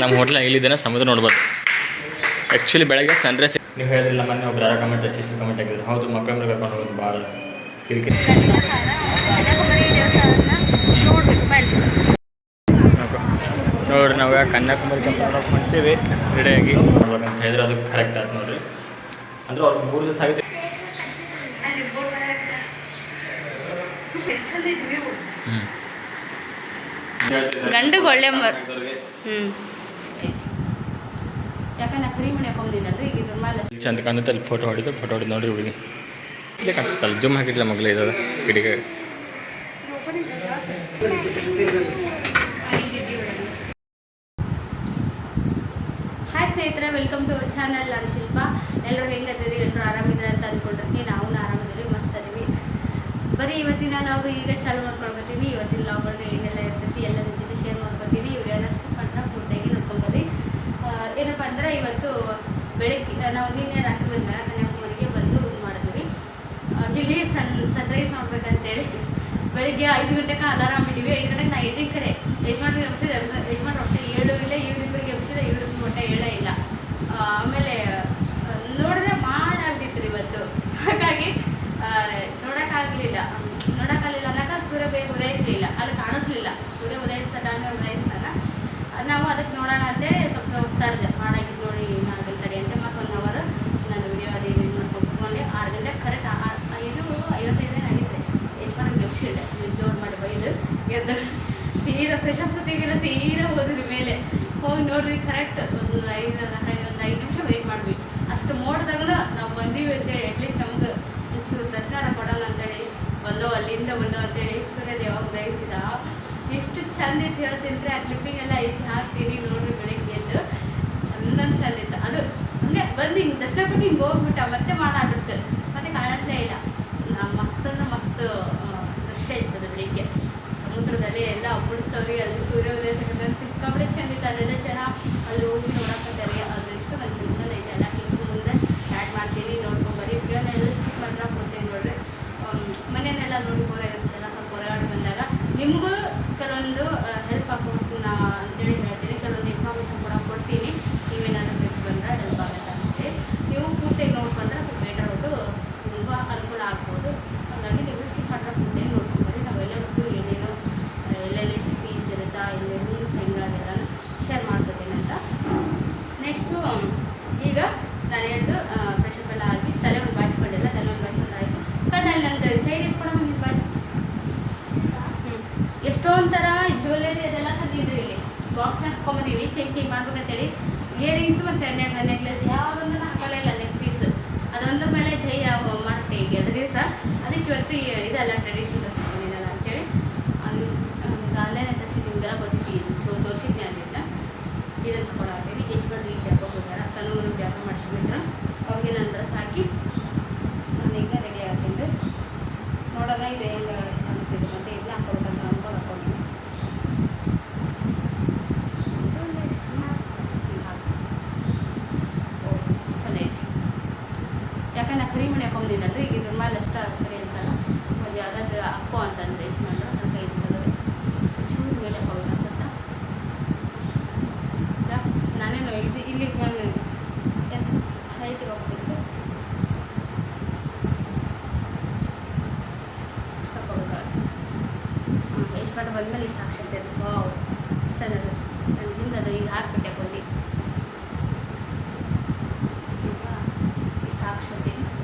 ನಮ್ಮ ಹೋಟ್ಲ ಇಲ್ಲಿದ್ದೇನೆ ಸಮುದ್ರ ನೋಡ್ಬೋದು. ಆ್ಯಕ್ಚುಲಿ ಬೆಳಗ್ಗೆ ಸನ್ರೈಸ್ ನೀವು ಹೇಳಿದ್ರಲ್ಲ ಮೊನ್ನೆ ಒಬ್ಬರು ಯಾರು ಕಮೆಂಟ್ ಶಿಶು ಕಮೆಂಟ್ ಹಾಕಿದ್ರು. ಹೌದು ಮಕ್ಕಳನ್ನ ಕರ್ಕೊಂಡು ಹೋಗೋದು ಭಾಳ ಕಿರಿಕಿರಿ ನೋಡ್ರಿ ನಾವು ಕನ್ಯಾಕುಮಾರಿ ಕಂಪ್ಲೀಟ್ ಮಾಡ್ತೀವಿ ಹೊಂಟೀವಿ ರೆಡಿಯಾಗಿ. ನೋಡ್ಬೇಕಂತ ಹೇಳಿದ್ರೆ ಅದು ಕರೆಕ್ಟ್ ಆಯ್ತು ನೋಡ್ರಿ. ಅಂದ್ರೆ ಅವ್ರು ಮೂರು ದಿವಸ ಆಗಿದೆ ಗಂಡುಗೆ ಒಳ್ಳೆ ಮರ ಹ್ಞೂ ಯಾಕಂದ್ರೆ ನಾ ಕರಿ ಮನೆ ಈಗ ಇದ್ರ ಮೇಲೆ ಇಲ್ಲಿ ಚಂದ ಕಾಣುತ್ತೆ ಅಲ್ಲಿ ಫೋಟೋ ಹೊಡಿದು ಫೋಟೋ ಹೊಡಿದ್ ನೋಡ್ರಿ ಹುಡುಗಿ. ಇಲ್ಲೇ ಕಾಣಿಸ್ತಲ್ಲ ಜುಮ್ ಹಾಕಿಡ್ಲ ಮಗಳೇ ಇದ್ದದ ಗಿಡಿಗೆ ಹಾಯ್ ಸ್ನೇಹಿತರೆ ವೆಲ್ಕಮ್ ಟು ಅವರ್ ಚಾನಲ್ ನಾನು ಶಿಲ್ಪ ಎಲ್ಲರೂ ಹೆಂಗದಿರಿ ಎಲ್ಲರೂ ಆರಾಮಿದ್ರೆ ಅಂತ ಅಂದ್ಕೊಂಡಿರ್ತೀನಿ ನಾವು ಆರಾಮಿದ್ದೀವಿ ಮಸ್ತ್ ಅದೀವಿ ಬರೀ ಇವತ್ತಿನ ನಾವು ಈಗ ಚಾಲು ಮಾಡ್ಕೊಳ್ಕೊತೀನಿ ಇವತ್ತಿನ ಲಾಗೊಳಗೆ ಏನೆಲ್ಲ ಇರ್ತೈತಿ ಎಲ್ಲ ನಿಮ್ಮ ಜೊತೆ ಶೇರ್ ಮಾಡ್ಕೊತೀನಿ ವಿಡಿಯೋನ ಸ್ಕಿಪ್ ಮಾಡ್ತಾ ಪೂರ್ತಿಯಾಗಿ ನೋಡ್ಕೊಂಬರಿ ಏನಪ್ಪ ಅಂದ್ರೆ ಇವತ್ತು ಬೆಳಿಗ್ಗೆ ನಾವು ನಿನ್ನೆ ರಾತ್ರಿ ಬಂದ್ಮೇಲೆ ಕನ್ಯಾಕುಮಾರಿಗೆ ಬಂದು ಇದು ಮಾಡಿದ್ವಿ. ಇಲ್ಲಿ ಸನ್ ಸನ್ರೈಸ್ ನೋಡ್ಬೇಕಂತೇಳಿ ಬೆಳಿಗ್ಗೆ ಐದು ಗಂಟೆಗೆ ಅಲಾರಾಮ್ ಇಡೀವಿ ಐದು ಗಂಟೆಗೆ ನಾ ಎದ್ದಿನ ಕರೆ ಯಜಮಾನ್ರಿಗೆ ಎಬ್ಸಿದೆ. ಯಜಮಾನ್ ಹೊಟ್ಟೆ ಏಳು ಇಲ್ಲ ಇವ್ರಿಬ್ಬರಿಗೆ ಎಬ್ಸಿದೆ ಇವ್ರಿಗೆ ಹೊಟ್ಟೆ ಏಳೇ ಇಲ್ಲ. ಆಮೇಲೆ ನೋಡಿದ್ರೆ ಮಾಡಾಗ್ತಿತ್ತು ಇವತ್ತು. ಹಾಗಾಗಿ ನೋಡೋಕ್ಕಾಗಲಿಲ್ಲ. ನೋಡೋಕ್ಕಾಗಲಿಲ್ಲ ಅನ್ನಕ ಸೂರ್ಯ ಬೇಗ ಉದಯಿಸಲಿಲ್ಲ. ಅಲ್ಲಿ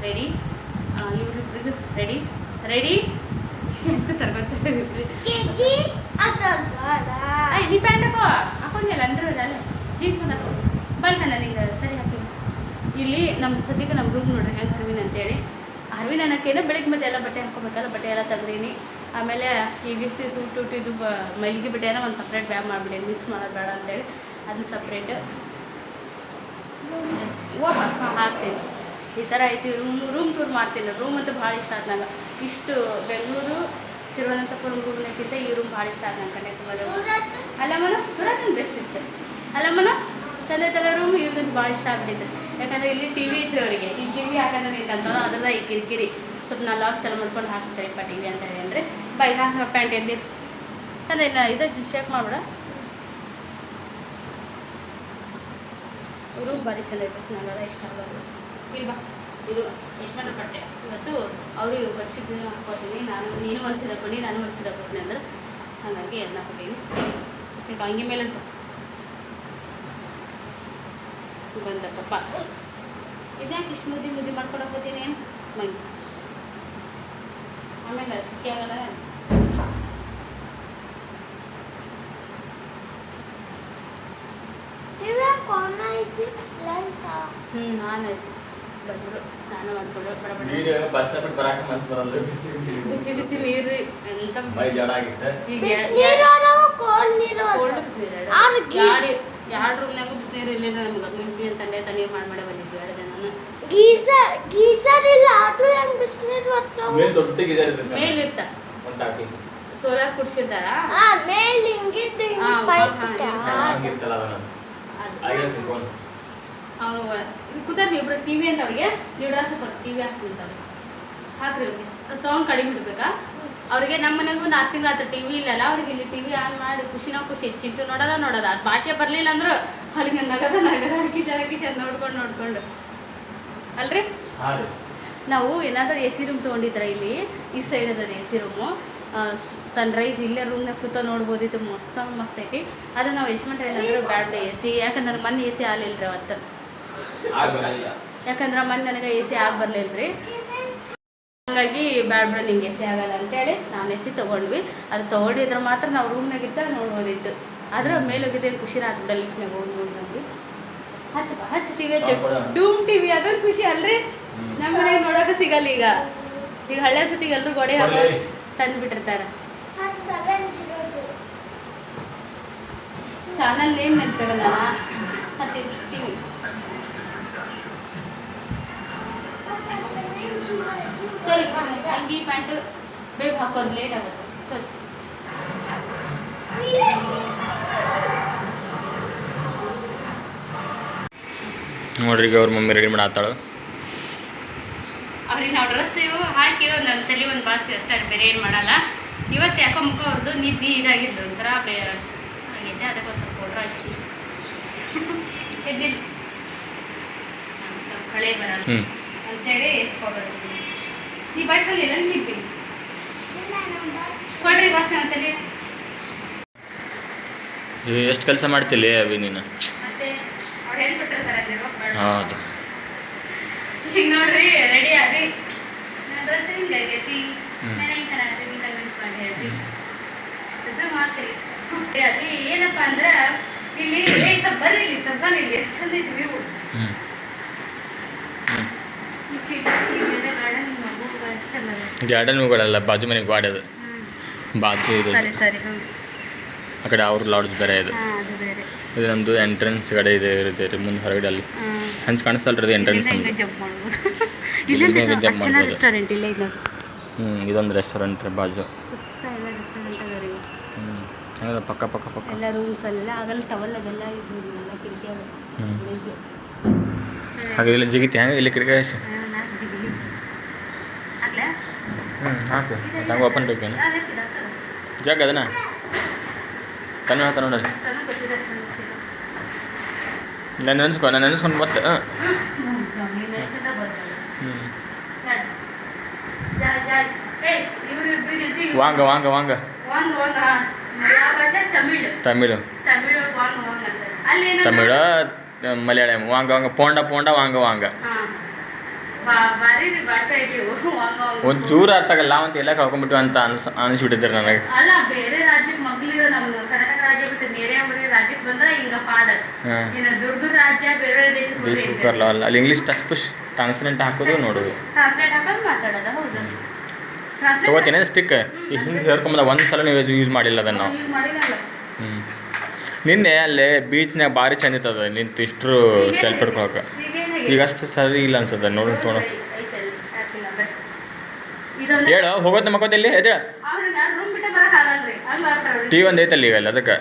ರೆಡಿ ಇವ್ರಿಬ್ರಿಗೂ ರೆಡಿ ರೆಡಿ ನೀ ಪ್ಯಾಂಟ್ ಹಾಕೋ. ಹಾಕೊಂಡಿಲ್ಲ ಅಂಡ್ರೂ ಅಲ್ಲ. ಜೀನ್ಸ್ ಒಂದು ಹಾಕೋ. ನಾನು ಹಿಂಗೆ ಸರಿ ಹಾಕಿ. ಇಲ್ಲಿ ನಮ್ಮ ಸದ್ಯಕ್ಕೆ ನಮ್ಮ ರೂಮ್ ನೋಡ್ರಿ ಹೆಂಗೆ ಹರ್ವಿನ್ ಅಂತೇಳಿ. ಹರ್ವಿನ್ ಅನ್ನೋಕ್ಕೇನೋ ಬೆಳಿಗ್ಗೆ ಮತ್ತೆ ಎಲ್ಲ ಬಟ್ಟೆ ಹಾಕೋಬೇಕಲ್ಲ ಬಟ್ಟೆ ಎಲ್ಲ ತೆಗ್ದೀನಿ ಆಮೇಲೆ ಈಗ ಇಷ್ಟು ಸೂಟ್ ಉಟ್ಟು ಇದು ಬ ಮೈಲಿಗೆ ಬಟ್ಟೆನ ಒಂದು ಸಪ್ರೇಟ್ ಬ್ಯಾಗ್ ಮಾಡಿಬಿಡಿ ಮಿಕ್ಸ್ ಮಾಡೋದು ಬೇಡ ಅಂತೇಳಿ. ಅದನ್ನ ಸಪ್ರೇಟ್ ಓ ಹಾಕ್ತೀನಿ. ಈ ಥರ ಐತಿ ರೂಮ್ ರೂಮ್ ಟೂರ್ ಮಾಡ್ತೀನಿ. ರೂಮ್ ಅಂತೂ ಭಾಳ ಇಷ್ಟ ಆಯ್ತು ನಂಗೆ. ಇಷ್ಟು ಬೆಂಗಳೂರು ತಿರುವನಂತಪುರಂ ರೂಮ್ನಕ್ಕಿಂತ ಈ ರೂಮ್ ಭಾಳ ಇಷ್ಟ ಆಯ್ತು ನಂಗೆ ಕನ್ಯಾಕುಮಾರಿ ಅಲ್ಲಮ್ಮನ ಬೆಸ್ಟ್ ಇತ್ತು. ಅಲ್ಲ ಮನ ಚಂದ ಐತಲ್ಲ ರೂಮ್ ಇವ್ರಿಗಂತೂ ಭಾಳ ಇಷ್ಟ ಆಗ್ಬಿಟ್ಟಿತ್ತು. ಯಾಕಂದ್ರೆ ಇಲ್ಲಿ ಟಿ ವಿ ಇತ್ತು ಅವರಿಗೆ. ಈ ಟಿ ವಿ ಹಾಕೋದ್ರೆ ನಿಂತಂತ ಅದ್ರದ ಈ ಕಿರಿಕಿರಿ. ಸ್ವಲ್ಪ ನಾ ಲಾಕ್ ಚಲೋ ಮಾಡ್ಕೊಂಡು ಹಾಕ್ತಾರೆ ಟಿ ವಿ ಅಂತ ಹೇಳಿ ಅಂದರೆ. ಬೈ ಹಾಕ ಪ್ಯಾಂಟ್ ಎದ್ದಿ ಇಲ್ಲ ಇದು ಶೇಕ್ ಮಾಡ್ಬಿಡ. ರೂಮ್ ಭಾರಿ ಚಂದ ಐತೆ ನನಗೆ ಇಷ್ಟ ಆಗೋದು. ಇಲ್ವಾ ಇದು ಯಶ್ಮಂದ್ರ ಪಟ್ಟೆ ಇವತ್ತು ಅವರು ವರ್ಷದ ಹಾಕೋತೀನಿ ನಾನು ನೀನು ವರ್ಷದ ಬನ್ನಿ ನಾನು ವರ್ಷದ ಹಾಕೋತೀನಿ ಅಂದ್ರೆ ಹಾಗಾಗಿ ಎಲ್ಲ ಕೊಟ್ಟೀನಿ. ಹಂಗೆ ಮೇಲೆ ಉಂಟು. ಪಪ್ಪ ಇದ್ಯಾಕೆ ಇಷ್ಟು ಮುದ್ದಿ ಮುದ್ದಿ ಮಾಡ್ಕೊಂಡು ಹೋಗ್ತೀನಿ? ಮಂಗಿ ಆಮೇಲೆ ಸಿಕ್ಕಿ ಆಗಲ್ಲ ಹ್ಞೂ ನಾನು ಬಂದರು ಸ್ನಾನ ಮಾಡ್ಕೊಂಡು ನೀರು ಬಸ್ ಬಿಟ್ಟು ಬರಾಕ ಮನ್ಸು ಬರಲ್ಲ ಬಿಸಿ ಬಿಸಿ ಬಿಸಿ ಬಿಸಿ ನೀರು ಎಂತ ಮೈ ಜಡ ಆಗಿತ್ತೆ. ಈಗ ಕೋಲ್ಡ್ ನೀರು ಕೋಲ್ಡ್ ಎರಡು. ರೂಮ್ನಾಗೂ ಬಿಸಿನೀರು ಇಲ್ಲಿಲ್ಲ ನಮ್ಗೆ ಮುಂಚೆ ತಂದೆ ತಣ್ಣೀರು ಮಾಡಿ ಮಾಡಿ ಬಂದಿದ್ವಿ ಎರಡು ಜನ. ಗೀಸರ್ ಗೀಸರ್ ಇಲ್ಲ ಅದು ಹೆಂಗ್ ಬಿಸಿನೀರು ಬರ್ತಾವ ಮೇಲ್ ದೊಡ್ಡ ಗಿದರ್ ಇರ್ತೈತೆ ಮೇಲಿರ್ತ ಒಂದು ಟಾಕಿ ಸೋಲಾರ್ ಕುಡ್ಸಿರ್ತಾರ? ಆ ಮೇಲ್ ಹಿಂಗಿದ್ದು ಹಿಂಗ್ ಪೈಪ್. ಇರ್ತಲ್ಲ. ಹಂಗಿರ್ತಲ್ಲ ಅದನ್ನ. ಅವ್ನು ಕೂತಾರ ನೀವು ಇಬ್ರು ಟಿವಿ ಅಂತ ಅವ್ರಿಗೆ ನೀವು ಡ್ರಾಸ್ ಟಿವಿ ಹಾಕ್ತಿರ್ತಾವೆ ಹಾಕ್ರಿ ಅವ್ರಿಗೆ. ಸೌಂಡ್ ಕಡಿಮೆ ಇಡ್ಬೇಕಾ ಅವ್ರಿಗೆ ನಮ್ಮ ಮನೆಗೂ ಒಂದು ತಿಂಗಳ ತಿಂಗಳು ಆತ ಟಿವಿ ಇಲ್ಲಲ್ಲ ಅವ್ರಿಗೆ ಇಲ್ಲಿ ಟಿವಿ ಆನ್ ಮಾಡಿ ಖುಷಿನೋ ಖುಷಿ ಚಿಂಟು ನೋಡೋದ ನೋಡೋದ ಅದು ಭಾಷೆ ಬರಲಿಲ್ಲ ಅಂದ್ರೆ ಅಲ್ಲಿಗೆ ನಗದ ನಗದ ಕಿಶಾರ ಕಿಶನ್ ನೋಡ್ಕೊಂಡು ನೋಡ್ಕೊಂಡು. ಅಲ್ರಿ? ನಾವು ಏನಾದರೂ ಎ ಸಿ ರೂಮ್ ತೊಗೊಂಡಿದ್ರ ಇಲ್ಲಿ ಈ ಸೈಡ್ ಅದ ಎ ಸಿ ರೂಮು ಸನ್ರೈಸ್ ಇಲ್ಲೇ ರೂಮ್ನಾಗ ಕೂತ ನೋಡ್ಬೋದಿತ್ತು ಮಸ್ತ್ ಮಸ್ತ್ ಐತಿ. ಅದು ನಾವು ಎಷ್ಟು ಏನಂದ್ರೆ ಬ್ಯಾಡ್ ಎ ಸಿ ಯಾಕಂದ್ರೆ ಮೊನ್ನೆ ಎ ಸಿ ಆಲಿಲ್ರಿ ಅವತ್ತು. ಯಾಕಂದ್ರೆ ಮನ್ ನನಗೆ ಎ ಸಿ ಆಗಿ ಬರಲಿಲ್ಲ ರೀ ಹಾಗಾಗಿ ಬ್ಯಾಡ ಬಿಡ ನಿಂಗೆ ಎ ಸಿ ಆಗಲ್ಲ ಅಂತೇಳಿ ನಾನು ಎ ಸಿ ತೊಗೊಂಡ್ವಿ. ಅದು ತೊಗೊಂಡಿದ್ರೆ ಮಾತ್ರ ನಾವು ರೂಮ್ನಾಗಿದ್ದ ನೋಡ್ಬೋದಿತ್ತು. ಆದ್ರೆ ಮೇಲೆ ಹೋಗಿದ್ದೆ ಖುಷಿ ಆತು ಬಿಡ ಲಿಫ್ಟ್ನಾಗ ಹೋಗಿ ನೋಡ್ಬಂದ್ವಿ ಹಚ್ಚಪ್ಪ ಹಚ್ಚ ಟಿ ವಿ ಹಚ್ಚ. ಡೂಮ್ ಟಿವಿ ಅದೊಂದು ಖುಷಿ ಅಲ್ರಿ? ನಮ್ಮ ಮನೆಗೆ ನೋಡೋಕೆ ಸಿಗಲ್ಲ ಈಗ. ಈಗ ಹಳ್ಳೆ ಸತಿಗೆ ಎಲ್ಲರೂ ಗೋಡೆ ಹಾಕೋ ತಂದ್ಬಿಟ್ಟಿರ್ತಾರ ತಂದು ಬಿಟ್ಟಿರ್ತಾರೆ. ಚಾನಲ್ ನೇಮ್ ನೆನ್ಪಿರಲ್ಲ ಹತ್ತಿ ಟಿ ವಿ ಸರಿ ಅಂಗಿ ಪ್ಯಾಂಟ್ ಬೇಗ ಹಾಕೋದು ಲೇಟ್ ಆಗುತ್ತೆ ಸರಿ ನೋಡ್ರಿ ಈಗ ಅವ್ರ ಮಮ್ಮಿ ರೆಡಿ ಮಾಡಾತಾಳು ಅವ್ರಿಗೆ ನಾವು ಡ್ರೆಸ್ ಹಾಕಿ ಒಂದು ನನ್ನ ತಲೆ ಒಂದು ಬಾಸ್ ಅಷ್ಟೇ ಬೇರೆ ಏನು ಮಾಡಲ್ಲ. ಇವತ್ತು ಯಾಕೋ ಮುಖ ಅವ್ರದ್ದು ನಿದ್ದೆ ಇದಾಗಿದ್ರು ಒಂಥರ ಬೇರೆ. ಆಗೈತೆ ಅದಕ್ಕೆ ಒಂದು ಸ್ವಲ್ಪ ಪೌಡ್ರ್ ಹಚ್ಚಿ ಎದ್ದಿಲ್ಲ. ಕಳೆ ಬರಲ್ಲ ಹ್ಞೂ ಅಂತೇಳಿ ಪೌಡರ್ ಹಚ್ಚಿ ಈ ಎಲ್ಲ ನಿಂಪಿ ಇಲ್ಲ, ನಮ್ boss. ಕೊಡ್ರಿ ಬಾಸ್ ನನ್ನ ತಲೆ. ಎಷ್ಟು ಕೆಲಸ ಮಾಡ್ತಿಲ್ಲ ಅವಿ ನೀನು? ಅಲ್ಲಿ. ಹೌದು. ಈಗ ನೋಡ್ರಿ ರೆಡಿ ಆಗಿ ನನ್ನ ಡ್ರೆಸ್ ಹಿಂಗಾಗೈತಿ ಹ್ಮ್. ನಾನು ಹಿಂಗೆ ಕಾಣತ್ತೀನಿ ಕಮೆಂಟ್ ಮಾಡಿ ಹೇಳ್ರಿ ಅದು ಏನಪ್ಪ ಅಂದ್ರೆ ಇಲ್ಲಿ ಏ ಬರ್ರಿ ಇಲ್ಲಿ ತೋರ್ಸೋಣ ಇಲ್ಲಿ. ಎಷ್ಟು ಚಂದ ಇದ್ವಿ ಹ್ಞೂ ಗಾರ್ಡನ್ ಹೋಗುವಾಗ ಎಷ್ಟು ಚಂದ ಅದ. ಗಾರ್ಡನ್ ಹೋಗಲ್ಲ ಬಾಜು ಮನೆಗೆ ಗಾಡಿ ಅದು ಹ್ಮ್. ಬಾಜು ಇದು. ಸರಿ ಸರಿ ಹ್ಞೂ ಆ ಕಡೆ ಅವ್ರ ಲಾಡ್ಜ್ ಬೇರೆ ಇದು. ಹಾಂ ಅದು ಬೇರೆ. ಇದು ನಮ್ಮದು ಎಂಟ್ರೆನ್ಸ್ ಕಡೆ ಇದೆ ಇರುತ್ತೆ ರೀ ಮುಂದೆ ಹೊರಗಡೆ ಅಲ್ಲಿ. ಹಂಚ್ ಕಾಣಿಸ್ತಲ್ಲ ರೀ ಎಂಟ್ರೆನ್ಸ್ ಇಲ್ಲಿಂದ ನಮ್ಮದು ಹಿಂಗೆ ಜಂಪ್ ಮಾಡ್ಬೋದು. ಇಲ್ಲಿಂದ ಇಲ್ಲಿಂದ ಹಿಂಗೆ jump ಅರ್ಚನಾ ಮಾಡ್ಬೋದು. ರೆಸ್ಟೋರೆಂಟ್ ಇಲ್ಲ ಇದು ನೋಡಿ ಹ್ಞೂ ಇದೊಂದು ರೆಸ್ಟೋರೆಂಟ್ ರೀ ಬಾಜು. ಸುತ್ತ ಎಲ್ಲ ರೆಸ್ಟೋರೆಂಟ್ ಅದ ರೀ. ಹ್ಞೂ ಪಕ್ಕ ಪಕ್ಕ ಪಕ್ಕ. ಎಲ್ಲ ರೂಮ್ಸ್ ಎಲ್ಲ ಟವಲ್ ಅದೆಲ್ಲ ಇದ್ದು ಎಲ್ಲ ಕಿಟಕಿ ಅದ ಹ್ಞೂ ಹಾಗೆ ಇಲ್ಲಿ ಜಿಗಿತಿ ಹಂಗೆ ಇಲ್ಲಿ ಕಿಟಕಿ ಹಚ್ಚಿ ಹಾ, ನಾಲ್ಕು ಜಿಗಿಲಿ ಆಗ್ಲಾ ಹ್ಞೂ ಹಾಕು ಹಂಗೆ ಓಪನ್ ಬೇಕೇನು ಅದೇ ಆಗ್ತದೆ ಜಗ್ ಅದನ್ನ ಕಣ್ಣು ಹಾಕ ನೋಡಲ್ಲಿ ತನಗೆ ಗೊತ್ತಿದೆ ಅಷ್ಟು ಗೊತ್ತಿಲ್ಲ. ನಾನು ನೆನೆಸ್ಕೊ ನಾನು ನೆನೆಸ್ಕೊಂಡು ಮತ್ತೆ ಹಾಂ ಹ್ಮ್, combination ಬರ್ತದೆ. ಹ್ಞೂ ನಡ್. ಜಾಯ್, ಜಾಯ್. ಏಯ್, ಇವ್ರು ಇಬ್ರಿಗೆ ಇದ್ದು ಇವ್ರು- ವಾಂಗ ವಾಂಗ ವಾಂಗ ವಾಂಗ್ ವಾಂಗ್, ಹಾ. ಯಾವ ಭಾಷೆ ತಮಿಳ್ ತಮಿಳು ತಮಿಳ್ ಒಳಗೆ ವಾಂಗ್ ವಾಂಗ್ ಅಂತಾರೆ ಅಲ್ಲಿ ಏನಂದ್ರೆ- ತಮಿಳ ಮಲಯಾಳಂ ವಾಂಗ ವಾಂಗ ಪೋಂಡ ಪೋಂಡ ವಾಂಗ ವಾಂಗ ಹಾ. ಬಾ- ಬಾರಿ ರೀ ಭಾಷೆ ಇಲ್ಲಿ ವಾಂಗ್ ವಾಂಗ್. ಒಂದು ಚೂರು ಅರ್ಥ ಆಗಲ್ಲ ಅಂತ ಎಲ್ಲ ಕಳ್ಕೊಂಡ್ಬಿಟ್ಟು ಅಂತ ಅನ್ಸ್ ಅನಿಸ್ಬಿಟ್ಟಿದ್ರು ನನಗೆ. ಅಲ್ಲ ಬೇರೆ ರಾಜ್ಯಕ್ಕೆ ಮಗ್ಲಿರೋ ನಮ್ಮ ಕರ್ನಾಟಕ ರಾಜ್ಯ ಬಿಟ್ಟು ಬೇರೆ ರಾಜ್ಯಕ್ಕೆ ಬಂದ್ರೆ ಹಿಂಗ ಪಾಡ. ಇನ್ನು ದೂರ ದೂರ ರಾಜ್ಯ ಬೇರೆ ದೇಶಕ್ಕೆ ಬರಲ್ಲ ಅಲ್ಲ ಅಲ್ಲಿ ಇಂಗ್ಲೀಷ್ ಟಸ್ ಪುಷ್ ಟ್ರಾನ್ಸ್ಲೆಂಟ್ ಹಾಕೋದು ನೋಡೋದು. ಟ್ರಾನ್ಸ್ಲೇಟ್ ಹಾಕೋದು ಮಾತಾಡೋದು ಹೌದು. ತಗೋತೀನಿ ಸ್ಟಿಕ್ ಈ ಹಿಂಗೆ ಹೇಳ್ಕೊಂಬಂದ ಒಂದು ಸಲ ನೀವು ಯೂಸ್ ಮಾಡಿಲ್ಲ ಅದನ್ನು. ನಾವು ನಿನ್ನೆ ಅಲ್ಲಿ ಬೀಚ್ನಾಗ ಭಾರಿ ಚಂದ ಇತ್ತದ ನಿಂತು ಇಷ್ಟರು ಸೆಲ್ಫ್ ಹಿಡ್ಕೊಳಕ್ಕೆ ಈಗ ಅಷ್ಟು ಸರಿ ಇಲ್ಲ ಅನ್ಸುತ್ತೆ ನೋಡಿ ತೋಣ ಹೇಳು ಹೋಗೋದು ಮಕ್ಕೋದಲ್ಲಿ ಆಗ್ತಾವ್ರಿ ಟಿ ಒಂದು ಐತಲ್ಲ ಈಗ ಅಲ್ಲಿ ಅದಕ್ಕೆ.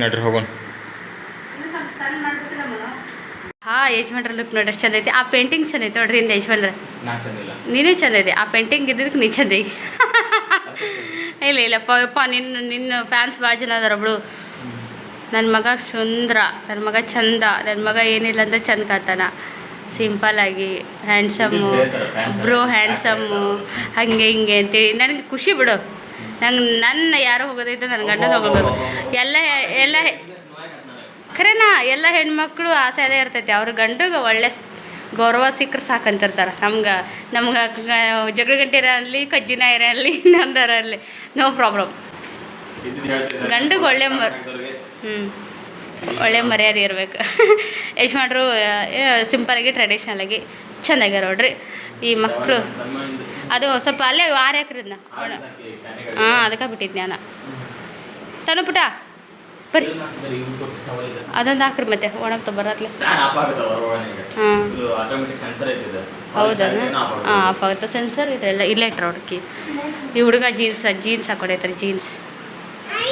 ನೋಡ್ರಿ ಹೋಗೋಣ. ಹಾ ಯಜಮಾನ್ರ ಲುಕ್ ನೋಡ್ರಿ ಎಷ್ಟು ಚಂದ ಐತಿ ಆ ಪೇಂಟಿಂಗ್ ಚಂದ ಐತಿ ನೋಡ್ರಿ ಇಂದ ಯಜಮಾನ್ರ. ನೀನೇ ಚಂದ ಐತಿ ಆ ಪೇಂಟಿಂಗ್ ಇದ್ದಿದ್ದಕ್ಕೆ ನೀ ಚಂದ ಐತಿ ಇಲ್ಲ ಇಲ್ಲ ಪಪ್ಪ ನಿನ್ನ ನಿನ್ನ ಫ್ಯಾನ್ಸ್ ಭಾಳ ಜನ ಅದಾರ ಒಬ್ಳು ನನ್ನ ಮಗ ಸುಂದ್ರ ನನ್ನ ಮಗ ಚಂದ ನನ್ನ ಮಗ ಏನಿಲ್ಲ ಅಂದ್ರೆ ಚಂದ ಕಾತಾನ ಸಿಂಪಲ್ ಆಗಿ ಹ್ಯಾಂಡ್ಸಮ್ಮು ಬ್ರೋ ಹ್ಯಾಂಡ್ಸಮ್ಮು ಹಾಗೆ ಹಿಂಗೆ ಅಂತೇಳಿ. ನನಗೆ ಖುಷಿ ಬಿಡು. ನಂಗೆ ನನ್ನ ಯಾರು ಹೋಗೋದೈತೆ ನನ್ನ ಗಂಡನ ಹೋಗ್ಬೇಕು ಎಲ್ಲ ಎಲ್ಲ ಖರೇನಾ ಎಲ್ಲ ಹೆಣ್ಮಕ್ಳು ಆಸೆ ಅದೇ ಇರ್ತೈತಿ. ಅವ್ರ ಗಂಡಗೆ ಒಳ್ಳೆ ಗೌರವ ಸಿಕ್ಕರೆ ಸಾಕಂತಿರ್ತಾರೆ. ನಮ್ಗೆ ನಮ್ಗೆ ಜಗಳ ಗಂಟೆ ಇರಲಿ ಕಜ್ಜಿನ ಇರಲಿ ನಂದರ ಅಲ್ಲಿ ನೋ ಪ್ರಾಬ್ಲಮ್. ಗಂಡಿಗೆ ಒಳ್ಳೆ ಮರ್ ಹ್ಞೂ ಒಳ್ಳೆ ಮರ್ಯಾದೆ ಇರಬೇಕು. ಯಜಮಾನ್ರು ಸಿಂಪಲಾಗಿ ಟ್ರೆಡಿಷ್ನಲಾಗಿ ಚೆನ್ನಾಗಿ ನೋಡ್ರಿ. ಈ ಮಕ್ಕಳು ಅದು ಸ್ವಲ್ಪ ಅಲ್ಲೇ ಆರು ಹಾಕ್ರಿದ್ನ ಹಾಂ ಅದಕ್ಕೆ ಬಿಟ್ಟಿದ್ದೆ ನಾನು ತನು ಪುಟ ಬರ್ರಿ. ಅದೊಂದು ಹಾಕ್ರಿ ಮತ್ತೆ ಒಣಗ್ತಾ ಬರತ್ಲೆ. ಹಾಂ ಆಟೋಮೆಟಿಕ್ ಸೆನ್ಸರ್ ಐತಿದೆ ಹೌದಾ? ಹಾಂ ಆಫ್ ಆಗುತ್ತೆ. ಸೆನ್ಸರ್ ಇದೆಲ್ಲ ಇಲ್ಲೇ ಇಟ್ರ ಹುಡುಕಿ ಈ ಹುಡುಗ ಜೀನ್ಸ್ ಜೀನ್ಸ್ ಹಾಕೊಂಡೈತ್ರಿ ಜೀನ್ಸ್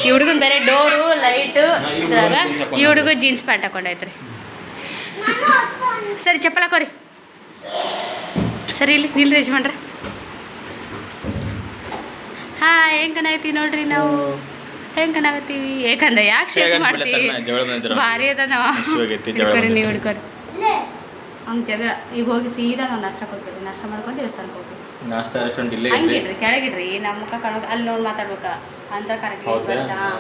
ಈ ಹುಡುಗನ ಬೇರೆ ಡೋರು ಲೈಟು ಇದ್ರಾಗ ಈ ಹುಡುಗ ಜೀನ್ಸ್ ಪ್ಯಾಂಟ್ ಹಾಕೊಂಡೈತ್ರಿ ಸರಿ ಚಪ್ಪಲ್ ಹಾಕೋರಿ ಸರಿ ಇಲ್ಲಿ ನಿಲ್ರಿ ಯಜಮಾನ್ರೆ. ಹಾಂ ಹೆಂಗೆ ಕನಾಗತ್ತಿ ನೋಡ್ರಿ ನಾವು? ಹೆಂಗೆ ಕನಾಗತ್ತೀವಿ ಏಕಂದ ಯಾಕೆ ಶೇಕ್ ಮಾಡ್ತೀವಿ. ಭಾರಿ ಅದ ನಾವು. ನೀವು. ಹಿಡ್ಕೊರಿ. ಹಂಗೆ ಜಗಳ ಈಗ ಹೋಗಿ ಸೀದಾ ನಾವು ನಾಷ್ಟ ಕೊಟ್ಬಿಡ್ರಿ ನಾಷ್ಟ ಮಾಡ್ಕೊಂಡು ದೇವಸ್ಥಾನಕ್ಕೆ ಹೋಗ್ತೀವಿ ನಾಷ್ಟಾ ರೆಸ್ಟೋರೆಂಟ್ ಇಲ್ಲೇ ಹಂಗೆ ಇಡ್ರಿ ಕೆಳಗಿಡ್ರಿ. ನಮ್ಮ ಮುಖ ಕಾಣೋದು ಅಲ್ಲಿ ನೋಡಿ ಮಾತಾಡ್ಬೇಕಾ? ಅಂತ ಕರೆಕ್ಟ್ ಹೌದಾ?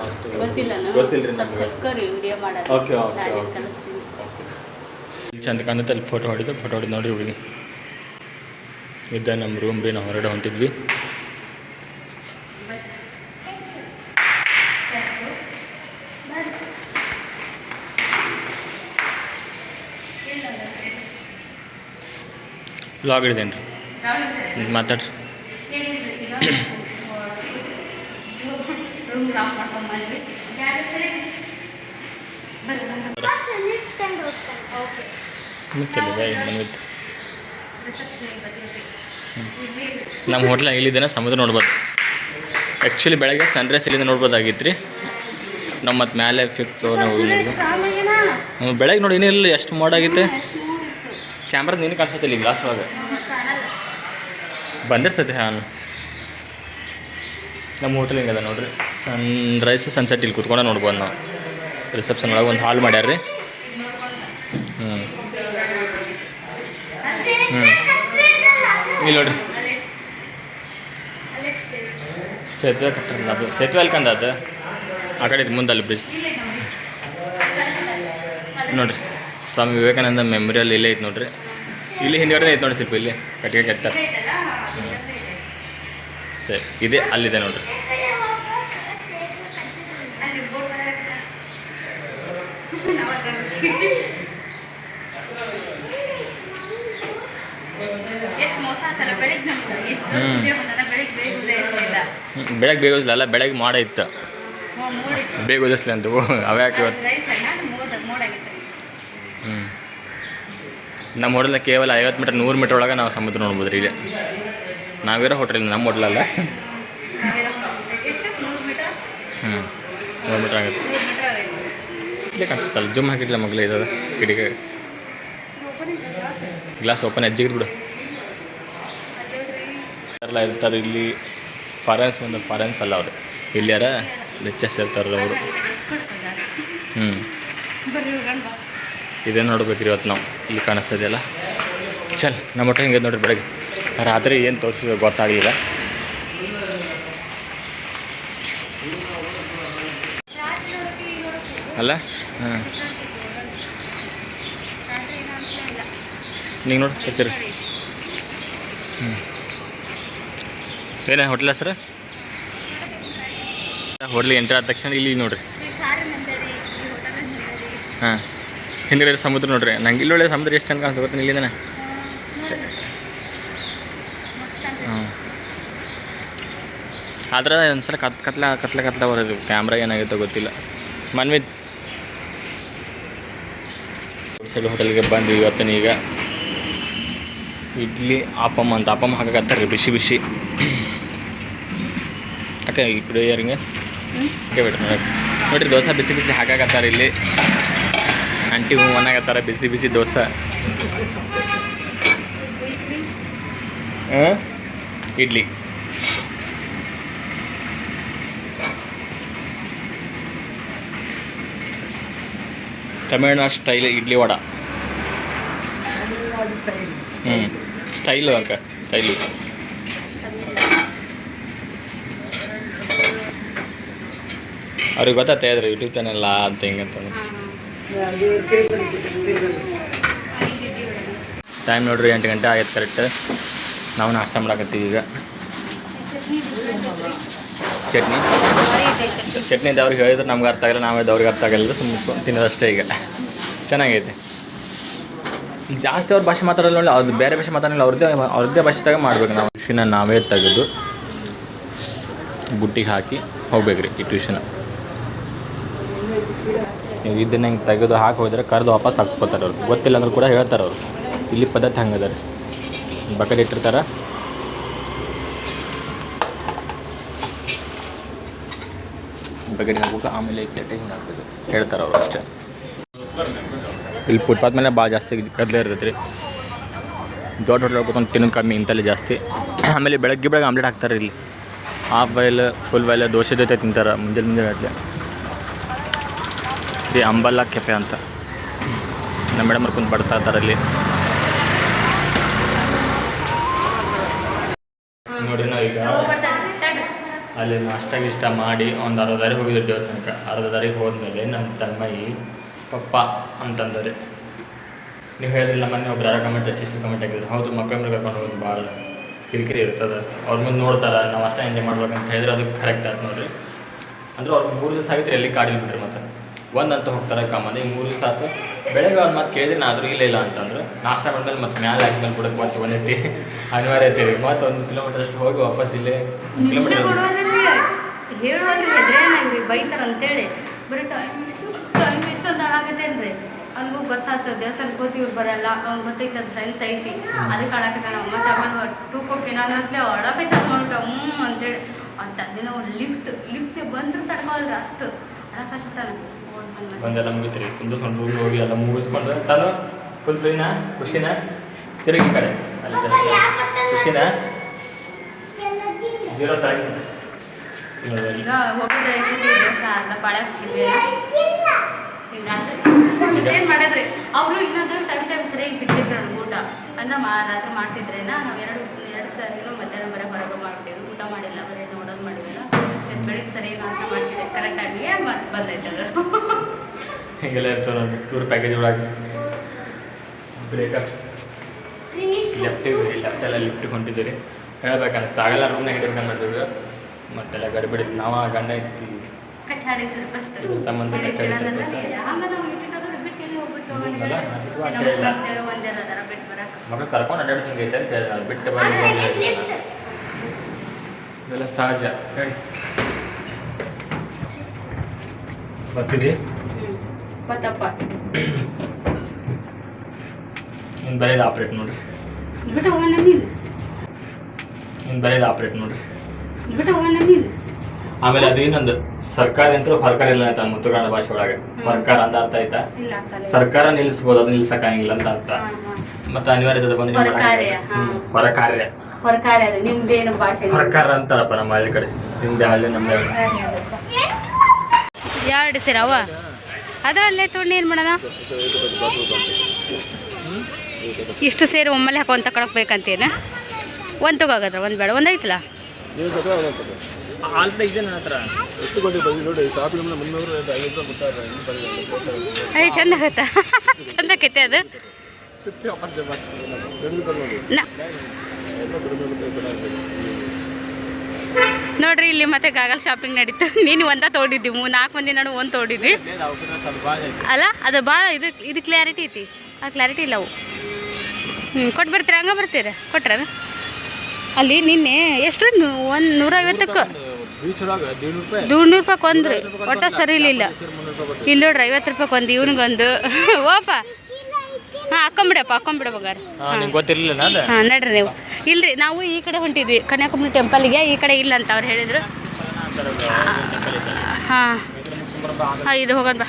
ಅಷ್ಟು ಗೊತ್ತಿಲ್ಲ ಗೊತ್ತಿಲ್ರಿ ಸ್ವಲ್ಪ ನಮ್ಗೆ. ವಿಡಿಯೋ ಮಾಡೋದು. Okay, okay, ನಾನು okay. ಕಲಿಸ್ತೀನಿ ಇಲ್ಲಿ ಚಂದ ಕಾಣುತ್ತೆ ಅಲ್ಲಿ ಫೋಟೋ ಹೊಡಿದು. ಫೋಟೋ ಹೊಡೆದು ನೋಡ್ರಿ ಹುಡುಗಿ ಇದ್ದ ನಮ್ಮ ರೂಮ್ ರೀ ನಾವು ಹೊರಡ ಹೊಂಟಿದ್ವಿ. ಲಾಗ್ ಹಿಡಿದೇನು ರೀ ಮಾತಾಡ್ರಿ. ನಮ್ಮ ಹೋಟ್ಲ ಇಲ್ಲಿದ್ದೇನೆ ಸಮುದ್ರ ನೋಡ್ಬೋದು. ಆ್ಯಕ್ಚುಲಿ ಬೆಳಗ್ಗೆ ಸನ್ರೈಸ್ ಇಲ್ಲಿಂದ ನೋಡ್ಬೋದಾಗಿತ್ತು ರೀ ನಾವು ಮತ್ತು ಮೇಲೆ ಫಿಫ್ತ್ ಹ್ಞೂ ಬೆಳಗ್ಗೆ ನೋಡಿ, ಏನಿಲ್ಲ, ಎಷ್ಟು ಮೋಡಾಗಿತ್ತು ಕ್ಯಾಮ್ರಾ ನೀನು ಕಾಣಿಸುತ್ತಿಲ್ಲ ಗ್ಲಾಸ್ ಒಳಗೆ. ಬಂದಿರ್ತೈತಿ ಹಾಂ ನಮ್ಮ ಹೋಟೆಲ್ ಹಿಂಗದ ನೋಡ್ರಿ. ಸನ್ರೈಸ್ ಸನ್ಸೆಟ್ ಇಲ್ಲಿ ಕುತ್ಕೊಂಡು ನೋಡ್ಬೋದು ನಾವು. ರಿಸೆಪ್ಷನ್ ಒಳಗೆ ಒಂದು ಹಾಲ್ ಮಾಡ್ಯಾರ ಹ್ಞೂ ಹ್ಞೂ ಇಲ್ಲಿ ನೋಡ್ರಿ. ಸೇತುವೆ ಕಟ್ಟಲ್ಲ ಅದು. ಸೇತುವೆ ಅಲ್ಕಂದ ಅದು? ಆ ಕಡೆ ಇದು, ಮುಂದೆ ಅಲ್ಲಿ ನೋಡ್ರಿ. ಸ್ವಾಮಿ ವಿವೇಕಾನಂದ ಮೆಮೊರಿಯಲ್ ಇಲ್ಲೇ ಐತೆ ನೋಡ್ರಿ. ಇಲ್ಲಿ ಹಿಂದ್ಗಡೆ ಐತೆ ನೋಡಿ ಸ್ವಲ್ಪ ಇಲ್ಲಿ ಕಟ್ಟಿಗೆ ಕೆತ್ತ. ಸರಿ ಇದೆ ಅಲ್ಲಿದೆ ನೋಡ್ರಿ. ಹ್ಞೂ ಬೆಳಿಗ್ಗೆ ಬೇಗ ಉದಯಿಸಲಿಲ್ಲ ಅಲ್ಲ ಬೆಳಗ್ಗೆ ಮಾಡ ಇತ್ತು. ಮೂಡಿತ್ತು ಬೇಗ ಉದಿಸ್ಲಿ ಅಂತ ಅವ್ಯಾಕೆ ಇವತ್ತು ರೈಸ್ ಅನ್ನ ಮೋಡ ಮೋಡಾಗಿತ್ತು ಹ್ಞೂ ನಮ್ಮ ಹೋಟೆಲ್ನ ಕೇವಲ ಐವತ್ತು ಮೀಟರ್ ನೂರು ಮೀಟರ್ ಒಳಗೆ ನಾವು ಸಮುದ್ರ ನೋಡ್ಬೋದು ರೀ ಇಲ್ಲಿ. ನಾವಿರೋ ಹೋಟೆಲ್ ನಮ್ಮ ಹೋಟ್ಲಲ್ಲ. ಹ್ಞೂ ನೂರು ಮೀಟರ್? ಆಗುತ್ತೆ. ಇಲ್ಲೇ ಕಾಣಿಸುತ್ತಲ್ಲ ಜುಮ್ ಹಾಕಿಡ್ಲ ಮಗ್ಲೇ ಇದ್ದದ ಕಿಡಿಗೆ ಗ್ಲಾಸ್ ಓಪನ್ ಬಿಡು ಎಲ್ಲ ಇರ್ತಾರೆ ಇಲ್ಲಿ ಫಾರೆನ್ಸ್ ಬಂದ ಫಾರೆನ್ಸ್ ಅಲ್ಲ ಅವರು. ಇಲ್ಲಿ ಯಾರ? ಲೆಚ್ಚಸ್ ಇರ್ತಾರೆ ಅವರು. ಹ್ಞೂ ಇದೇ ನೋಡ್ಬೇಕ್ರಿ ಇವತ್ತು ನಾವು. ಇಲ್ಲಿ ಕಾಣಿಸ್ತದೆಯಲ್ಲ ಚಲ್ ನಮ್ಮ ಒಟ್ಟು ಹಿಂಗೆ ನೋಡ್ರಿ ಬೆಳಗ್ಗೆ. ರಾತ್ರಿ ಏನು ತೋರಿಸಿದ ಗೊತ್ತಾಗಲಿಲ್ಲ. ಅಲ್ಲ? ಹಾಂ. ನೀವು ನೋಡಿ ಬರ್ತೀರಿ ಹ್ಞೂ ಏನೇ ಹೋಟ್ಲ ಸರ್ ಹೋಟ್ಲಿಗೆ ಎಂಟ್ರ್ ಆದ ತಕ್ಷಣ ಇಲ್ಲಿ ನೋಡಿರಿ. ಹಾಂ. ಹಿಂದ್ಗಡೆ ಸಮುದ್ರ ನೋಡ್ರಿ. ನಂಗೆ ಇಲ್ಲೊಳ್ಳೆ ಸಮುದ್ರ ಎಷ್ಟು ಚೆಂದ ಕಾಣಿಸ್ತು ಗೊತ್ತಾ ಇಲ್ಲಿಂದನೇ ಹಾಂ ಆದ್ರೆ ಒಂದ್ಸಲ ಕತ್ ಕತ್ಲ ಕತ್ಲ ಕತ್ಲ ಬರೋದು. ಕ್ಯಾಮ್ರಾ ಏನಾಗಿತ್ತೋ ಗೊತ್ತಿಲ್ಲ. ಮನ್ವಿತ್. ಸೈಡ್ ಹೋಟೆಲ್ಗೆ ಬಂದ್ವಿ ಇವತ್ತಿನ ಈಗ. ಇಡ್ಲಿ ಅಪ್ಪಮ್ಮ ಅಂತ. ಅಪ್ಪಮ್ಮ ಹಾಕಕತ್ತಾರೆ ಬಿಸಿ ಬಿಸಿ. ಅಕ್ಕ ಈ ಕಡೆ ಯಾರಿಗೆ? ನೋಡ್ರಿ ದೋಸೆ ಬಿಸಿ ಬಿಸಿ ಹಾಕಾಕತ್ತಾರೆ ಇಲ್ಲಿ. ಆಂಟಿ ಹೂ ಮನಾಗತ್ತಾರ ಬಿಸಿ ಬಿಸಿ ದೋಸೆ. ಹಾಂ? ಇಡ್ಲಿ. ತಮಿಳ್ನಾಡು ಸ್ಟೈಲ್ ಇಡ್ಲಿ ವಡ. ಹ್ಞೂ ಸ್ಟೈಲು ಅಕ್ಕ ಸ್ಟೈಲು. ಅವ್ರಿಗೆ ಗೊತ್ತಾಗ್ತಾ ಇದ್ರು ಯೂಟ್ಯೂಬ್ ಚಾನೆಲ್ಲ ಅಂತ ಹಿಂಗಂತ. ಟೈಮ್ ನೋಡ್ರಿ, ಎಂಟು ಗಂಟೆ ಆಗೈತೆ ಕರೆಕ್ಟ್ ನಾವು ನಾಷ್ಟ ಮಾಡಾಕತ್ತೀವಿ ಈಗ. ಚಟ್ನಿ? ಚಟ್ನಿ ಅವ್ರಿಗೆ ಹೇಳಿದ್ರೆ, ನಮ್ಗೆ ಅರ್ಥ ಆಗಲ್ಲ, ನಾವೇ ಅವ್ರಿಗೆ ಅರ್ಥ ಆಗಲ್ಲ ಸುಮ್ಮನೆ ತಿನ್ನೋದಷ್ಟೇ ಈಗ. ಚೆನ್ನಾಗೈತೆ. ಜಾಸ್ತಿ ಅವ್ರ ಭಾಷೆ ಮಾತಾಡಲ್ಲ ನೋಡಿ ಅವ್ರದ್ದು ಬೇರೆ ಭಾಷೆ ಮಾತಾಡಲಿಲ್ಲ ಅವ್ರದ್ದೇ ಅವ್ರದ್ದೇ ಭಾಷೆದಾಗ ಮಾಡಬೇಕು ನಾವು. ಟ್ಯೂಷನ ನಾವೇ ತೆಗೆದು ಬುಟ್ಟಿಗೆ ಹಾಕಿ ಹೋಗ್ಬೇಕ್ರಿ ಈ ಟ್ಯೂಷನ್ ನೀವು ಇದನ್ನ ಹಿಂಗೆ ತೆಗೆದು ಹಾಕಿ ಹೋದ್ರೆ ಕರೆದು ವಾಪಸ್ ಹಾಕ್ಸ್ಕೊತಾರೆ ಅವ್ರು. ಗೊತ್ತಿಲ್ಲ ಅಂದ್ರೆ ಕೂಡ ಹೇಳ್ತಾರೆ ಅವರು. ಇಲ್ಲಿ ಪದ್ಧತಿ ಹಂಗದಾರೆ ಬಕೆಟ್ ಇಟ್ಟಿರ್ತಾರೆ. ಬಕೆಟ್ ಹಾಕ್ಬೇಕು, ಆಮೇಲೆ ಪ್ಲೇಟಿಗೆ ಹಿಂಗೆ ಹಾಕ್ಬೇಕು. ಹೇಳ್ತಾರೆ ಅವರು ಅಷ್ಟೇ. ಇಲ್ಲಿ ಫುಟ್ಪಾತ್ ಮೇಲೆ ಭಾಳ ಜಾಸ್ತಿ ಕದ್ಲೇ ಇರ್ತೈತೆ ರೀ ದೊಡ್ಡ ಹೋಟೆಲ್ ಹೋಗ್ಬೇಕು ತಿನ್ನೋದು ಕಮ್ಮಿ ಇಂತಲ್ಲಿ ಜಾಸ್ತಿ. ಆಮೇಲೆ ಬೆಳಗ್ಗೆ ಬೆಳಗ್ಗೆ ಆಮ್ಲೆಟ್ ಹಾಕ್ತಾರೆ ಇಲ್ಲಿ. Half boil full boil dosa ಜೊತೆ ತಿಂತಾರೆ ಮುಂಜಾನೆ ಮುಂಜಾನೆ ಶ್ರೀ ಅಂಬಲ್ಲ ಕೆಫೆ ಅಂತ. ನಮ್ಮ ಮೇಡಮ್ ಕುಂತು ಬಡಿಸ್ತಾ ಇದ್ದಾರೆ ಅಲ್ಲಿ. ನೋಡಿ ಈಗ ಅಲ್ಲಿ ನಾಷ್ಟ ಗಿಷ್ಟ ಮಾಡಿ ಒಂದು ಅರ್ಧ ದಾರಿ ಹೋಗಿದ್ರು ದೇವಸ್ಥಾನಕ್ಕೆ. ಅರ್ಧ ದಾರಿಗೆ ಹೋದ್ಮೇಲೆ ನಮ್ಮ ತಮ್ಮಯ್ಯ ಪಪ್ಪ ಅಂತಂದರೆ. ನೀವು ಹೇಳಿದ್ರಲ್ಲ ಮೊನ್ನೆ ಒಬ್ರು ಯಾರ ಕಮೆಂಟ್ ಶಿಶು ಕಮೆಂಟ್ ಹಾಕಿದ್ರು. ಹೌದು ಮಕ್ಕಳನ್ನ ಕರ್ಕೊಂಡು ಹೋಗೋದು ಭಾಳ ಕಿರಿಕಿರಿ ಇರ್ತದೆ. ಅವ್ರ ಮುಂದೆ ನೋಡ್ತಾರೆ, ನಾವು ಅಷ್ಟೇ ಎಂಜಾಯ್ ಮಾಡ್ಬೇಕಂತ ಹೇಳಿದ್ರೆ ಅದು ಕರೆಕ್ಟ್ ಆಯ್ತು ನೋಡ್ರಿ. ಅಂದ್ರೆ ಅವ್ರಿಗೆ ಮೂರು ದಿವಸ ಆಗಿತ್ತು ಎಲ್ಲಿ ಕಾಡಿಲ್ಲ ಬಿಡ್ರಿ ಮತ್ತೆ ಒಂದಂತ ಹೋಗ್ತಾರೆ ಕಾಮನ್. ಈಗ ಮೂರು ದಿವಸ ಆಯ್ತು ಬೆಳಗ್ಗೆ ಅವ್ರು ಮತ್ತೆ ಕೇಳಿದ್ರೆ ನಾ ಆದರೂ ಇಲ್ಲ ಇಲ್ಲ ಅಂತಂದ್ರೆ. ನಾಷ್ಟ ಮಾಡಿದ್ಮೇಲೆ ಮತ್ತೆ ಮ್ಯಾಲೆ ಹಾಕ್ಮೇಲೆ ಕೂಡ ಮತ್ತೆ ಒಂದೈತಿ ಅನಿವಾರ್ಯ ಐತಿ ಮತ್ತೆ ಒಂದು ಕಿಲೋಮೀಟರ್ ಅಷ್ಟು ಹೋಗಿ ವಾಪಸ್ ಇಲ್ಲೇ ಕಿಲೋಮೀಟರ್ ಹೇಳುವಲ್ರಿ ಎದ್ರೆ ನಂಗೆ ಬೈತಾರ ಅಂತೇಳಿ. ಬರೀ ಟೈಮ್ ಇಷ್ಟು ಟೈಮ್ ಇಷ್ಟು ಅಂತ ಆಗತ್ತೇನ್ರಿ ಅವ್ನಿಗೂ ಗೊತ್ತಾಗ್ತದೆ. ದೇವಸ್ಥಾನಕ್ಕೆ ಹೋಗಿ ಇವ್ರು ಬರಲ್ಲ. ಅವ್ನು ಗೊತ್ತೈತೆ ಅದು ಸೈನ್ಸ್ ಐತಿ. ಅದಕ್ಕೆ ಆಡಕತ್ತಾನ ಮತ್ತೆ ಆಮೇಲೆ ಟೂಕ್ ಹೋಗಿ ನಾನು ಅಂತಲೇ ಒಳಗೆ ಮಾಡ್ಬಿಟ್ಟ. ಹ್ಞೂ ಅಂತೇಳಿ. ಅಂತ ಅದೇ ನಾವು ಲಿಫ್ಟ್ ಲಿಫ್ಟ್ಗೆ ಬಂದ್ರೆ ತಡ್ಕೊಳ್ರಿ ಅಷ್ಟು. ಅಡಕತ್ತಾನ ಒಂದೆಲ್ಲ ಮುಗಿತ್ರಿ ಸಣ್ಣ ಹೋಗಿ ಹೋಗಿ ಎಲ್ಲ ಮುಗಿಸ್ಕೊಂಡು ತಾನು ಫುಲ್ ಫ್ರೀನಾ ಖುಷಿನ ತಿರುಗಿ ಕಡೆ. ಅಲ್ಲಿ ಖುಷಿನ ಜೀರೋ ತಾಯಿ ಏನು ಮಾಡಿದ್ರಿ? ಅವರು ಇನ್ನೊಂದು ಟೈಮ್ ಟೈಮ್ ಸರಿಯಾಗಿ ಬಿಟ್ಟಿದ್ರು ನನಗೆ ಊಟ. ಅಂದ್ರೆ ಮಾ ರಾತ್ರಿ ಮಾಡ್ತಿದ್ರೇನ ನಾವು ಎರಡು ಎರಡು ಸರಿನೂ ಮಧ್ಯಾಹ್ನ ಬರೋ ಹೊರಗೆ ಮಾಡ್ತೀವಿ. ಊಟ ಮಾಡಿಲ್ಲ ಬರೀ ನೋಡೋದು ಮಾಡಿಲ್ಲ ಬೆಳಿಗ್ಗೆ ಸರಿಯಾಗಿ ನಾಷ್ಟ ಮಾಡ್ತಿದ್ದೆ ಕರೆಕ್ಟ್ ಆಗಿ ಮತ್ತೆ ಬಂದೈತೆ ಅದು ಹಿಂಗೆಲ್ಲ ಇರ್ತವೆ ನೋಡಿ ಟೂರ್ ಪ್ಯಾಕೇಜ್ ಒಳಗೆ. ಬ್ರೇಕಪ್ಸ್ ಲೆಫ್ಟಿಗೆ ಲೆಫ್ಟೆಲ್ಲ ಲಿಫ್ಟಿಗೆ ಹೊಂಟಿದ್ದೀರಿ. ಹೇಳ್ಬೇಕು ಅನಿಸ್ತು ಆಗಲ್ಲ ರೂಮ್ನಾಗ ಹಿಡಿಬೇಕು ಮಾಡಿದ್ರು ಮತ್ತೆಲ್ಲ ಗಡಿಬಿಡಿ ನಾವು ಆ ಗಂಡ. ಇದು ಸಂಬಂಧ ಬೆಳಿಗ್ಗೆ ಮಗಳು ಕರ್ಕೊಂಡು ಅಡ್ಡಾಡ್ ಹಿಂಗೈತೆ ಅಂತ ಹೇಳಿ ಅದು ಬಿಟ್ಟು ಬಂದು ಇದೆಲ್ಲ ಸಹಜ. ಹೇಳಿ. ಬರ್ತಿದ್ದಿ? ಗೊತ್ತಪ್ಪ ಇನ್ನು ಬರೀದು ಆಪ್ರೇಟ್ ನೋಡ್ರಿ. ಬಿಟ್ಟು ಹೋಗೋಣ ನೀನು ಇನ್ನು ಬರೀದು ಆಪ್ರೇಟ್ ನೋಡ್ರಿ. ಬಿಟ್ಟು ಹೋಗೋಣ ನೀನು ಆಮೇಲೆ ಅದು ಏನಂದ್ರೆ ಸರ್ಕಾರ ಅಂತ ಹೊರಕಾರ ಇಲ್ಲ ಅಂತ ಮುತ್ತುಗಾಣ ಭಾಷೆ ಒಳಗೆ. ಸರ್ಕಾರ ಅಂತ ಅರ್ಥ ಆಯ್ತಾ? ಸರ್ಕಾರ ನಿಲ್ಲಿಸ್ಬೋದು ಅದು ನಿಲ್ಸಕ್ಕಾಗಿಲ್ಲ ಅಂತ ಅರ್ಥ. ಮತ್ತೆ ಅನಿವಾರ್ಯತೆ ಬಂದ್ರೆ ಹೊರ ಕಾರ್ಯ, ಹೊರಕಾರೆ ಅಂತಾರಪ್ಪ ನಮ್ಮ ಹಳ್ಳಿ ಕಡೆ. ಹಿಂದೆ ಹಳ್ಳಿ ನಮ್ಮ ಹಳ್ಳಿ. ಎರಡು ಸೀರೆ ಅವ? ಅದು ಅಲ್ಲೇ ತೊಗೊಂಡು ಏನು ಮಾಡೋಣ? ಇಷ್ಟು ಸೇರಿ ಒಮ್ಮೆಲೆ ಹಾಕೊಂತ ತಕೊಳಕ್ ಬೇಕಂತೇನ? ಒಂದು ತಗೋಗದ್ರ ಒಂದು ಬೇಡ. ಒಂದು ಐತಲ್ಲ? ಐ ಅಯ್ಯ ಚಂದ ಆಗತ್ತಾ? ಚಂದ ಆಕೈತೆ ಅದು? ನ- ನೋಡ್ರಿ, ಇಲ್ಲಿ ಮತ್ತೆ ಗಾಗಲ್ ಶಾಪಿಂಗ್ ನಡೀತು. ನೀನು ಒಂದ ತೋಡಿದ್ವಿ ಮೂ ನಾಲ್ಕು ಮಂದಿ ನಡು ಒಂದು ತೋಡಿದ್ವಿ. ಅಲ್ಲ, ಅದು ಭಾಳ ಇದು ಇದು ಕ್ಲಾರಿಟಿ ಐತಿ. ಆ ಕ್ಲಾರಿಟಿ ಇಲ್ಲ ಅವು. ಹ್ಞೂ ಕೊಟ್ಟು ಬರ್ತೀರಾ ಹಂಗೆ ಬರ್ತೀರ? ಕೊಟ್ರ ಅಲ್ಲಿ ನಿನ್ನೆ ಎಷ್ಟು? ಒಂದು ನೂರೈವತ್ತಕ್ಕೆ. ನೂರು ರೂಪಾಯಿ ಒಂದ್ರಿ ಒಟ್ಟ ಸರಿ ಇಲ್ಲ, ಇಲ್ಲಿ. ನೋಡ್ರಿ, ಐವತ್ತು ರೂಪಾಯಿ ಒಂದು. ಇವ್ನಿಗೊಂದು. ಓಪ! ಹಾಂ ಹಾಕೊಂಬಿಡಪ್ಪ ಹಾಕೊಂಬಿಡ ಬಂಗಾರ. ನಿಂಗೆ ಗೊತ್ತಿರಲಿಲ್ಲ ಅದು? ಹಾಂ ನಡ್ರಿ ನೀವು. ಇಲ್ರಿ ನಾವು ಈ ಕಡೆ ಹೊಂಟಿದ್ವಿ. ಕನ್ಯಾಕುಮಾರಿ ಟೆಂಪಲ್ಗೆ ಈ ಕಡೆ ಇಲ್ಲ ಅಂತ ಅವ್ರು ಹೇಳಿದ್ರು. ಹಾಂ ಹಾಂ ಇದು ಹೋಗೋಣ ಬಾ.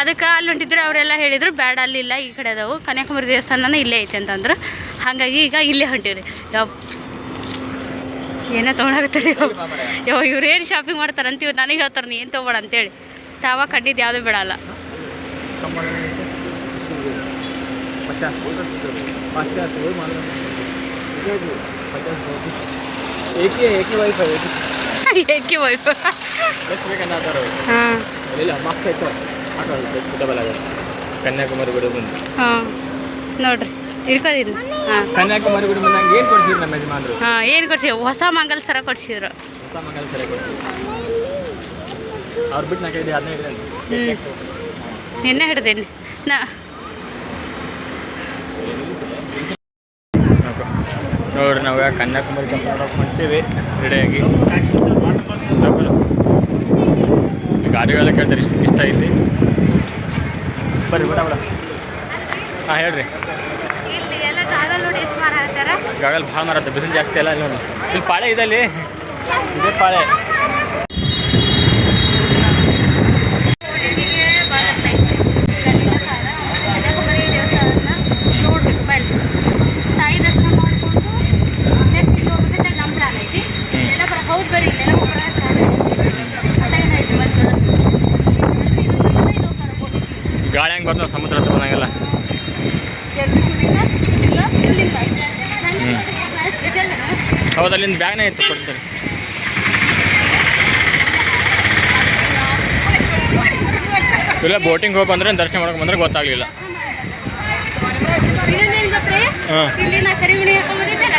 ಅದಕ್ಕೆ ಅಲ್ಲಿ ಹೊಂಟಿದ್ರೆ ಅವರೆಲ್ಲ ಹೇಳಿದ್ರು ಬೇಡ ಅಲ್ಲಿಲ್ಲ ಈ ಕಡೆ ಅದಾವು. ಕನ್ಯಾಕುಮಾರಿ ದೇವಸ್ಥಾನನ ಇಲ್ಲೇ ಐತೆ ಅಂತಂದ್ರು ಹಾಗಾಗಿ ಈಗ ಇಲ್ಲೇ ಹೊಂಟಿವ್ರಿ. ಯಾವ ಏನೋ ತೊಗೊಳಾಗತ್ತಾರೆ ಯೋ ಇವ್ರು ಏನು ಶಾಪಿಂಗ್ ಮಾಡ್ತಾರಂತ ಇವ್ರು ನನಗೆ ಹೇಳ್ತಾರೆ ನೀ ಏನು ತೊಗೊಬೇಡ ಅಂತೇಳಿ. ತಾವ ಕಂಡಿದ್ದು ಯಾವುದೂ ಬಿಡಲ್ಲ. पचास पचास वही मान लो पचास एक ही है एक ही वाइफ है एक ही ಏಕೆ ವೈಫ್ ಬೆಸ್ಟ್ ಬೇಕಂತ ಆಧಾರ ಹಾಂ ಇಲ್ಲ ಮಸ್ತ್ ಆಯ್ತು ಹಾಕೋದು ಬೆಸ್ಟ್ ಡಬಲ್ ಆಗಿದೆ ಕನ್ಯಾಕುಮಾರಿ ಗುಡಿ ಬಂದು ಹಾಂ ನೋಡ್ರಿ ಇಳ್ಕೊದಿದ್ದು ಹಾಂ ಕನ್ಯಾಕುಮಾರಿ ಗುಡಿ ಬಂದು ನಂಗೆ ಏನು ಕೊಡ್ಸಿದ್ರು ನಮ್ಮ ಯಜಮಾನ್ರು ಹಾಂ ಏನು ಕೊಡ್ಸಿದ್ರು ಹೊಸ ಮಂಗಲ್ ಸರ ಕೊಡ್ಸಿದ್ರು ಹೊಸ ಮಂಗಲ ಸರಿ ಕೊಡ್ಸಿದ್ರು ಅವ್ರು ಬಿಟ್ಟು ನಾಲ್ಕೈದು ಹದಿನೈದು ಹ್ಞೂ ನಿನ್ನೆ ಹಿಡ್ದೇನಿ ನಾ ನೋಡ್ರಿ ನಾವು ಕನ್ಯಾಕುಮಾರಿ ಟೆಂಪಲ್ ನೋಡೋಕೆ ಹೊಂಟೀವಿ ರೆಡಿಯಾಗಿ. ಗಾಡಿಗಳ ಕೇಳ್ತಾರೆ ಇಷ್ಟು ಇಷ್ಟ ಐತಿ. ಬರ್ರಿ ಬಿಡ ಬಿಡ ಹಾಂ ಹೇಳ್ರಿ. ಗಾಗಲ್ ಭಾಳ ಮಾರತ್ತೆ ಬಿಸಿಲು ಜಾಸ್ತಿ ಅಲ್ಲ ನೋಡಿ. ಇಲ್ಲಿ ಪಾಳೆ ಇದೆ ಅಲ್ಲಿ. ಇದೇ ಪಾಳೆ ಹುಡುಗಿಗೆ ಭಾಳ ಲೈಕ್ ಕನ್ಯಾಕುಮಾರಿ ದೇವಸ್ಥಾನ ನೋಡ್ಬೇಕು ಬನ್ನಿ ತಾಯಿ ದರ್ಶನ ಮಾಡಿಕೊಂಡು ನೆಕ್ಸ್ಟ್ ಇಲ್ಲಿ ಹೋಗ್ಬೇಕಂತ ನಮ್ಮ ಪ್ಲಾನ್ ಐತಿ ಎಲ್ಲ ಬರ ಹೌದು ಬರೀ ಇಲ್ಲೆಲ್ಲ ಹೋಗ್ಬರ ಟೈಮ್ ಐತಿ ಬಂದು ಗಾಳಿ ಹಂಗೆ ಬರ್ತಾವೆ ಸಮುದ್ರ ಹತ್ರ ಬಂದಂಗೆಲ್ಲ. ಹೌದು ಅಲ್ಲಿಂದ ಬ್ಯಾಗ್ನೇ ಇತ್ತು ಕೊಡ್ತಾರೆ. ಇಲ್ಲ ಬೋಟಿಂಗ್ ಹೋಗಿ ಬಂದ್ರೆ ದರ್ಶನ ಮಾಡಕ್ಕೆ ಬಂದ್ರೆ ಗೊತ್ತಾಗಲಿಲ್ಲ. ಕರಿಮಣಿ ಹಾಕೊಂಬಂದಿದ್ದೆಲ್ಲ